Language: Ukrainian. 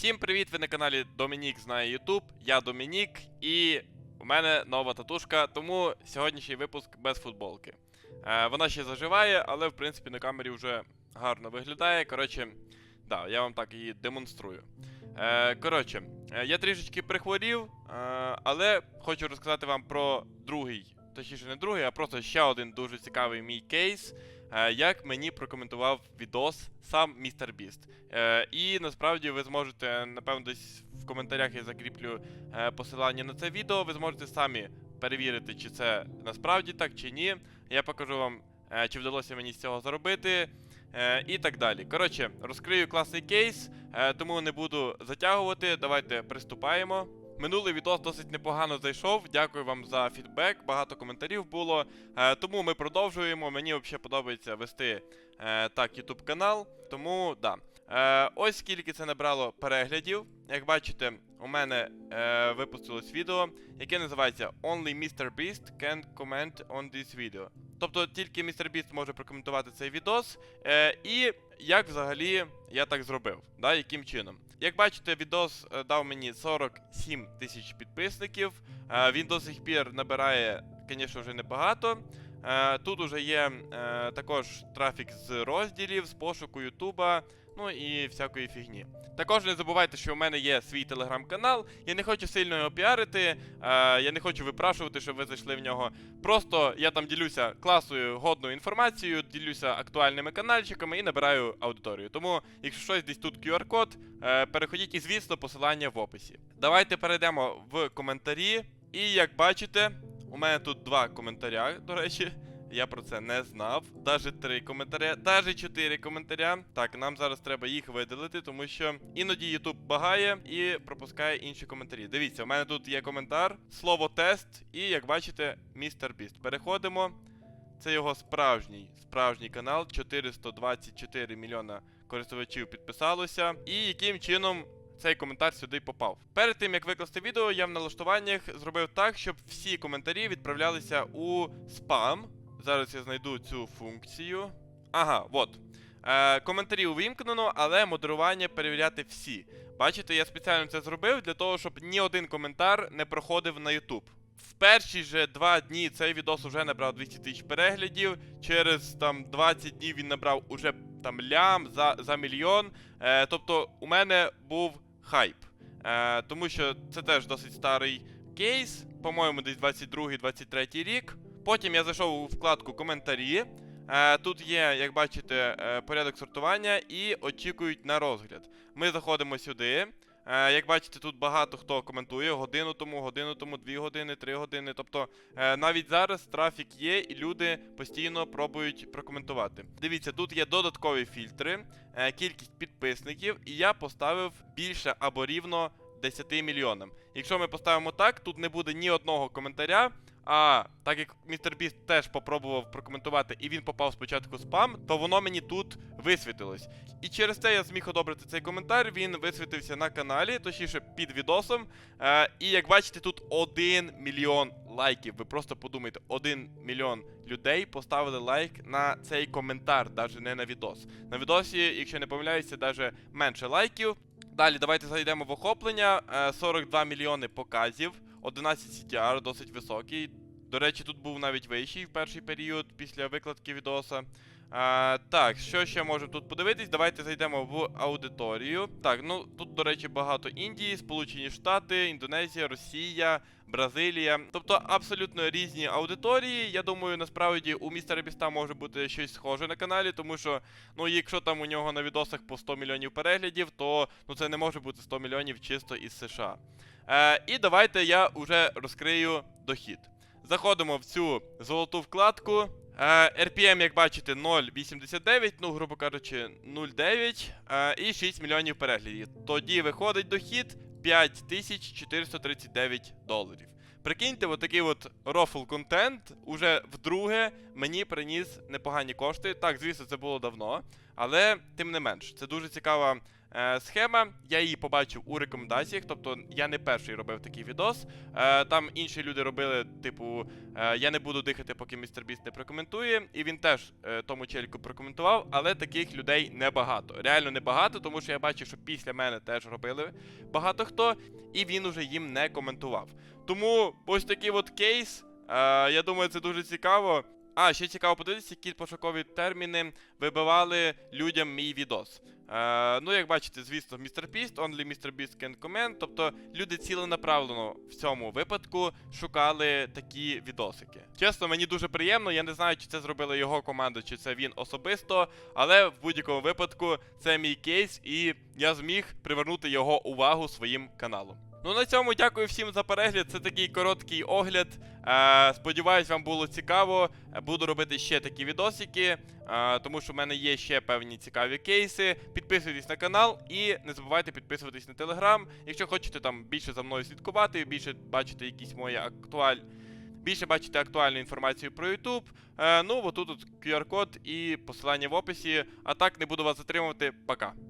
Всім привіт! Ви на каналі Домінік знає Ютуб. Я Домінік, і у мене нова татушка, тому сьогоднішній випуск без футболки. Е, вона ще заживає, але в принципі на камері вже гарно виглядає. Коротше, да, я вам так її демонструю. Е, коротше, е, я трішечки прихворів, е, але хочу розказати вам про другий, точніше не другий, а просто ще один дуже цікавий мій кейс. е, Як мені прокоментував відос сам містер Біст. Е, і насправді ви зможете, напевно, десь в коментарях я закріплю е, посилання на це відео. Ви зможете самі перевірити, чи це насправді так, чи ні. Я покажу вам, чи вдалося мені з цього заробити. е, І так далі. Коротше, розкрию класний кейс, тому не буду затягувати. Давайте приступаємо. Минулий відос досить непогано зайшов. Дякую вам за фідбек. Багато коментарів було. Е, Тому ми продовжуємо. Мені взагалі подобається вести е, так YouTube канал. Тому да. Е, ось скільки це набрало переглядів. Як бачите, у мене е, випустилось відео, яке називається Only Mr. Beast can comment on this video. Тобто тільки Mr. Beast може прокоментувати цей відос. Е, і як взагалі я так зробив, да, яким чином. Як бачите, відос е, дав мені 47 тисяч підписників. Е, він до сих пір набирає, звісно, вже небагато. Е, Тут уже є також трафік з розділів, з пошуку Ютуба, ну і всякої фігні. Також не забувайте, що у мене є свій телеграм-канал. Я не хочу сильно його піарити, е, я не хочу випрашувати, щоб ви зайшли в нього. Просто я там ділюся класою, годною інформацією, ділюся актуальними канальчиками і набираю аудиторію. Тому, якщо щось десь тут QR-код, е, переходіть і, звісно, посилання в описі. Давайте перейдемо в коментарі. І як бачите, у мене тут два коментаря, до речі. Я про це не знав. Даже три коментаря, даже чотири коментаря. Так, нам зараз треба їх видалити, тому що іноді YouTube багає і пропускає інші коментарі. Дивіться, у мене тут є коментар, слово тест, і як бачите, містер Біст. Переходимо. Це його справжній, справжній канал. 424 мільйона користувачів підписалося. І яким чином цей коментар сюди попав. Перед тим як викласти відео, я в налаштуваннях зробив так, щоб всі коментарі відправлялися у спам. Зараз я знайду цю функцію. Ага, от. Е, коментарі увімкнено, але модерування перевіряти всі. Бачите, я спеціально це зробив для того, щоб ні один коментар не проходив на YouTube. В перші же два дні цей відос вже набрав 200 тисяч переглядів. Через там 20 днів він набрав уже там лям за, за мільйон. Е, тобто у мене був хайп. Е, тому що це теж досить старий кейс, по-моєму, десь 22-23 рік. Потім я зайшов у вкладку коментарі. Е, тут є, як бачите, е, порядок сортування і очікують на розгляд. Ми заходимо сюди. Е, як бачите, тут багато хто коментує годину тому, годину тому, дві години, три години. Тобто навіть зараз трафік є, і люди постійно пробують прокоментувати. Дивіться, тут є додаткові фільтри, кількість підписників, і я поставив більше або рівно 10 мільйонам. Якщо ми поставимо так, тут не буде ні одного коментаря. А так як містер Біст теж попробував прокоментувати і він попав спочатку спам, то воно мені тут висвітилось. І через це я зміг одобрити цей коментар. Він висвітився на каналі, точніше під відосом. Е, і як бачите, тут 1 мільйон лайків. Ви просто подумайте, 1 мільйон людей поставили лайк на цей коментар, навіть не на відос. На відосі, якщо не помиляюся, навіть менше лайків. Далі давайте зайдемо в охоплення. Е, 42 мільйони показів, 11 CTR, досить високий. До речі, тут був навіть вищий в перший період після викладки відоса. А, так, що ще можемо тут подивитись? Давайте зайдемо в аудиторію. Так, ну тут, до речі, багато Індії, Сполучені Штати, Індонезія, Росія, Бразилія. Тобто абсолютно різні аудиторії. Я думаю, насправді у містера Біста може бути щось схоже на каналі, тому що, ну, якщо там у нього на відосах по 100 мільйонів переглядів, то ну це не може бути 100 мільйонів чисто із США. Е, і давайте я вже розкрию дохід. Заходимо в цю золоту вкладку. Е, RPM, як бачите, 0,89, ну, грубо кажучи, 0,9 е, і 6 мільйонів переглядів. Тоді виходить дохід 5439 доларів. Прикиньте, отакий такий от рофл контент уже вдруге мені приніс непогані кошти. Так, звісно, це було давно, але тим не менш, це дуже цікава е, схема. Я її побачив у рекомендаціях, тобто я не перший робив такий відос. Е, там інші люди робили, типу, е, я не буду дихати, поки містер Біст не прокоментує. І він теж е, тому челіку прокоментував, але таких людей небагато. Реально небагато, тому що я бачив, що після мене теж робили багато хто, і він уже їм не коментував. Тому ось такий от кейс. Е, я думаю, це дуже цікаво. А, ще цікаво подивитися, які пошукові терміни вибивали людям мій відос. Е, ну, як бачите, звісно, Mr. Beast, only Mr. Beast can comment. Тобто люди ціленаправлено в цьому випадку шукали такі відосики. Чесно, мені дуже приємно. Я не знаю, чи це зробила його команда, чи це він особисто. Але в будь-якому випадку це мій кейс, і я зміг привернути його увагу своїм каналом. Ну на цьому дякую всім за перегляд. Це такий короткий огляд. Е, сподіваюсь, вам було цікаво. Буду робити ще такі відосики, е, тому що в мене є ще певні цікаві кейси. Підписуйтесь на канал і не забувайте підписуватись на телеграм. Якщо хочете там більше за мною слідкувати, більше бачити якісь мої актуаль... Більше бачити актуальну інформацію про YouTube. Е, ну, отут от QR-код і посилання в описі. А так не буду вас затримувати. Пока.